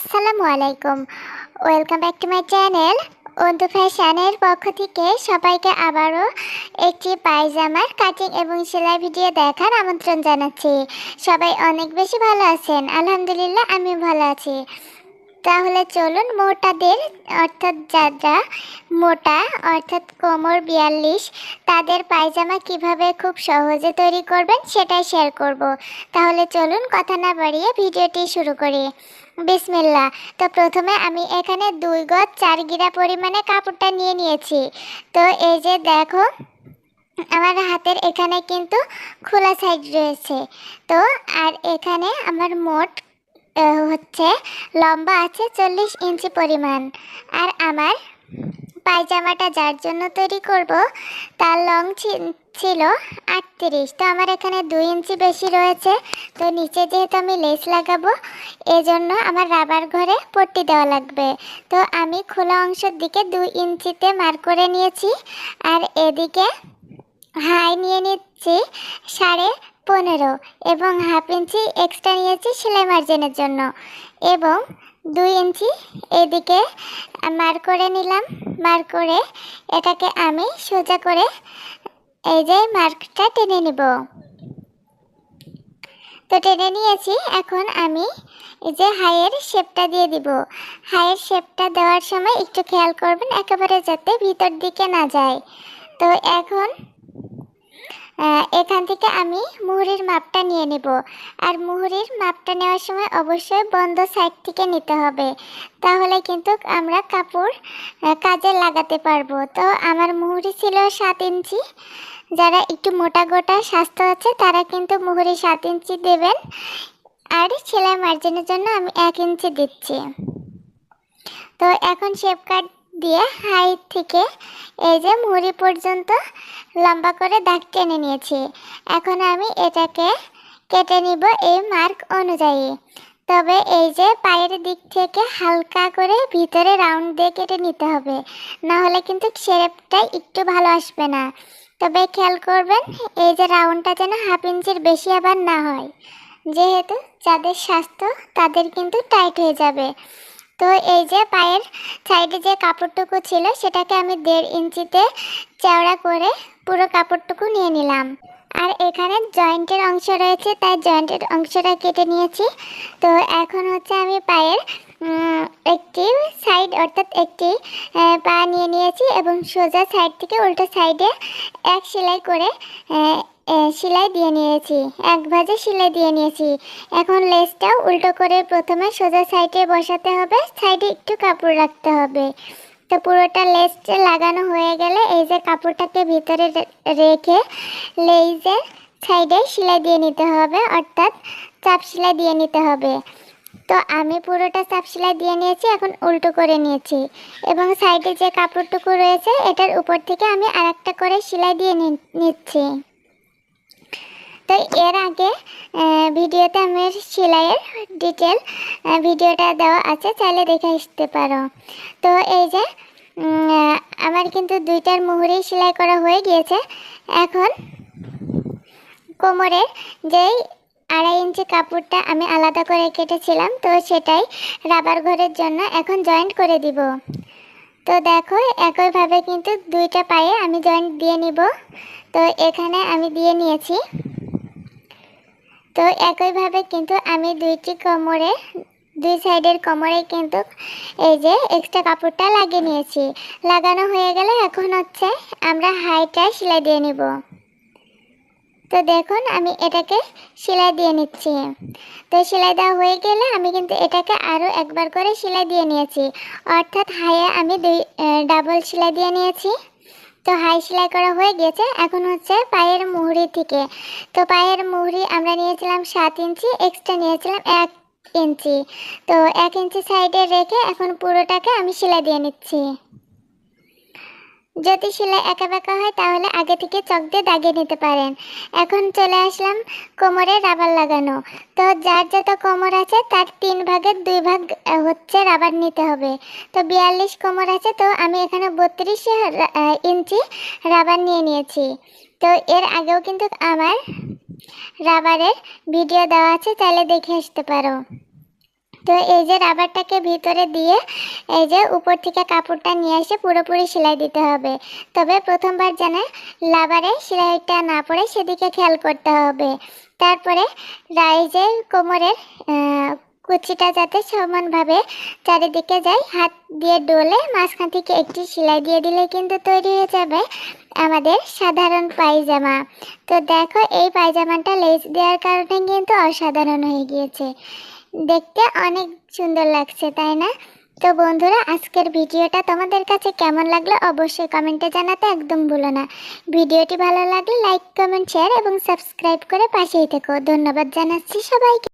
আসসালামু আলাইকুম। Welcome back to my channel Antu ফ্যাশনের পক্ষ থেকে সবাইকে আবারও একটি পায়জামার কাটিং এবং সেলাই ভিডিও দেখার আমন্ত্রণ জানাচ্ছি। সবাই অনেক বেশি ভালো আছেন। আলহামদুলিল্লাহ আমি ভালো আছি। তাহলে চলুন, মোটাদের, অর্থাৎ যারা মোটা, অর্থাৎ কোমর বিয়াল্লিশ, তাদের পায়জামা কীভাবে খুব সহজে তৈরি করবেন সেটাই শেয়ার করব। তাহলে চলুন, কথা না বাড়িয়ে ভিডিওটি শুরু করি। বিসমিল্লা তো প্রথমে আমি এখানে দুই গজ চার গিরা পরিমাণে কাপড়টা নিয়ে নিয়েছি। তো এই যে দেখো, আমার হাতের এখানে কিন্তু খোলা সাইজ রয়েছে। তো আর এখানে আমার মোট হচ্ছে লম্বা আছে চল্লিশ ইঞ্চি পরিমাণ। আর আমার পায়জামাটা যার জন্য তৈরি করব, তার লং ছিল আটত্রিশ। তো আমার এখানে দুই ইঞ্চি বেশি রয়েছে। তো নিচে যেহেতু আমি লেস লাগাবো, এজন্য আমার রাবার ঘরে পট্টি দেওয়া লাগবে। তো আমি খোলা অংশের দিকে দুই ইঞ্চিতে মার করে নিয়েছি, আর এদিকে হাই নিয়ে নিচ্ছি সাড়ে পনেরো এবং হাফ ইঞ্চি এক্সট্রা নিয়েছি সেলাই মার্জিনের জন্য। এবং দুই ইঞ্চি এদিকে মার করে নিলাম, মার করে এটাকে আমি সোজা করে এই যে মার্কটা টেনে নিব। তো টেনে নিয়েছি, এখন আমি এই যে হাইয়ের শেপটা দিয়ে দিব। হাইয়ের শেপটা দেওয়ার সময় একটু খেয়াল করবেন, একেবারে যাতে ভিতর দিকে না যায়। তো এখন এখান থেকে আমি মুহুরির মাপটা নিয়ে নেব। আর মুহুরির মাপটা নেওয়ার সময় অবশ্যই বন্ধ সাইড থেকে নিতে হবে। তাহলে কিন্তু আমরা কাপড় কাজে লাগাতে পারব। তো আমার মুহুরি ছিল সাত ইঞ্চি। যারা একটু মোটা গোটা স্বাস্থ্য আছে, তারা কিন্তু মুহুরি সাত ইঞ্চি দেবেন। আর সেলাই মার্জিনের জন্য আমি এক ইঞ্চি দিচ্ছি। তো এখন শেপ কাট দিয়ে হাইট থেকে এই যে মুড়ি পর্যন্ত লম্বা করে দাগ টেনে নিয়েছি। এখন আমি এটাকে কেটে নিব এই মার্ক অনুযায়ী। তবে এই যে পায়ের দিক থেকে হালকা করে ভিতরে রাউন্ড দিয়ে কেটে নিতে হবে না হলে কিন্তু শেপটা একটু ভালো আসবে না। তবে খেয়াল করবেন, এই যে রাউন্ডটা যেন হাফ ইঞ্চির বেশি আবার না হয়। যেহেতু যাদের স্বাস্থ্য, তাদের কিন্তু টাইট হয়ে যাবে। তো এই যে পায়ের সাইডে যে কাপড়টুকু ছিল, সেটাকে আমি দেড় ইঞ্চিতে চওড়া করে পুরো কাপড়টুকু নিয়ে নিলাম। আর এখানে জয়েন্টের অংশ রয়েছে, তাই জয়েন্টের অংশটা কেটে নিয়েছি। তো এখন হচ্ছে আমি পায়ের একটি সাইড অর্থাৎ একটি পা নিয়ে নিয়েছি এবং সোজা সাইড থেকে উল্টো সাইডে এক সেলাই করে সেলাই দিয়ে নিয়েছি। এক ভাজে সেলাই দিয়ে নিয়েছি। এখন লেসটাও উল্টো করে প্রথমে সোজা সাইডে বসাতে হবে, সাইডে একটু কাপড় রাখতে হবে। তো পুরোটা লেসটা লাগানো হয়ে গেলে, এই যে কাপড়টাকে ভিতরে রেখে লেজের সাইডে সেলাই দিয়ে নিতে হবে, অর্থাৎ চাপ সেলাই দিয়ে নিতে হবে। তো আমি পুরোটা চাপ সেলাই দিয়ে নিয়েছি, এখন উল্টো করে নিয়েছি। এবং সাইডে যে কাপড়টুকু রয়েছে, এটার উপর থেকে আমি আরেকটা করে সেলাই দিয়ে নিচ্ছি। তো এর আগে ভিডিওতে আমার সেলাইয়ের ডিটেল ভিডিওটা দেওয়া আছে, চাইলে দেখে আসতে পারো। তো এই যে আমার কিন্তু দুইটার মুহুরি সেলাই করা হয়ে গিয়েছে। এখন কোমরের যেই আড়াই ইঞ্চি কাপড়টা আমি আলাদা করে কেটেছিলাম, তো সেটাই রাবার ঘরের জন্য এখন জয়েন্ট করে দিব। তো দেখো, একইভাবে কিন্তু দুইটা পায়ে আমি জয়েন্ট দিয়ে নিব। তো এখানে আমি দিয়ে নিয়েছি। তো একইভাবে কিন্তু আমি দুইটি কোমরে, দুই সাইডের কোমরে কিন্তু এই যে এক্সট্রা কাপড়টা লাগিয়ে নিয়েছি। লাগানো হয়ে গেলে এখন হচ্ছে আমরা হাইটা সেলাই দিয়ে নিব। তো দেখুন আমি এটাকে সেলাই দিয়ে নিচ্ছি। তো সেলাই দেওয়া হয়ে গেলে আমি কিন্তু এটাকে আরও একবার করে সেলাই দিয়ে নিয়েছি। অর্থাৎ হাইয়ে আমি দুই ডাবল সেলাই দিয়ে নিয়েছি। তো হাই সেলাই করা হয়ে গেছে। এখন হচ্ছে পায়ের মুহুরি থেকে। তো পায়ের মুহুরি আমরা নিয়েছিলাম সাত ইঞ্চি এক্সট্রা নিয়েছিলাম এক ইঞ্চি। তো এক ইঞ্চি সাইডে রেখে এখন পুরোটাকে আমি সেলাই দিয়ে নিচ্ছি। যদি সেলাই একা বেঁকা হয়, তাহলে আগে থেকে চক দিয়ে দাগিয়ে নিতে পারেন। এখন চলে আসলাম কোমরে রাবার লাগানো। তো যার যত কোমর আছে, তার তিন ভাগের দুই ভাগ হচ্ছে রাবার নিতে হবে। তো বিয়াল্লিশ কোমর আছে, তো আমি এখানে বত্রিশ ইঞ্চি রাবার নিয়ে নিয়েছি। তো এর আগেও কিন্তু আমার রাবারের ভিডিও দেওয়া আছে, তাহলে দেখে আসতে পারো। তো এই যে রাবারটাকে ভিতরে দিয়ে এই যে উপর থেকে কাপড়টা নিয়ে এসে পুরোপুরি সেলাই দিতে হবে। তবে প্রথমবার যেন লাবারে সেলাইটা না পড়ে সেদিকে খেয়াল করতে হবে। তারপরে এই যে কোমরের কুচিটা যাতে সমানভাবে চারিদিকে যায়, হাত দিয়ে ডোলে মাঝখান থেকে একটি সেলাই দিয়ে দিলে কিন্তু তৈরি হয়ে যাবে আমাদের সাধারণ পায়জামা। তো দেখো এই পায়জামাটা লেস দেওয়ার কারণে কিন্তু অসাধারণ হয়ে গিয়েছে। দেখতে অনেক সুন্দর লাগছে, তাই না? তো বন্ধুরা, আজকের ভিডিওটা তোমাদের কাছে কেমন লাগল অবশ্যই কমেন্টে জানাতে একদম ভুলো না। ভিডিওটি ভালো লাগলে লাইক, কমেন্ট শেয়ার এবং সাবস্ক্রাইব করে পাশেই থেকো। ধন্যবাদ জানাচ্ছি সবাইকে।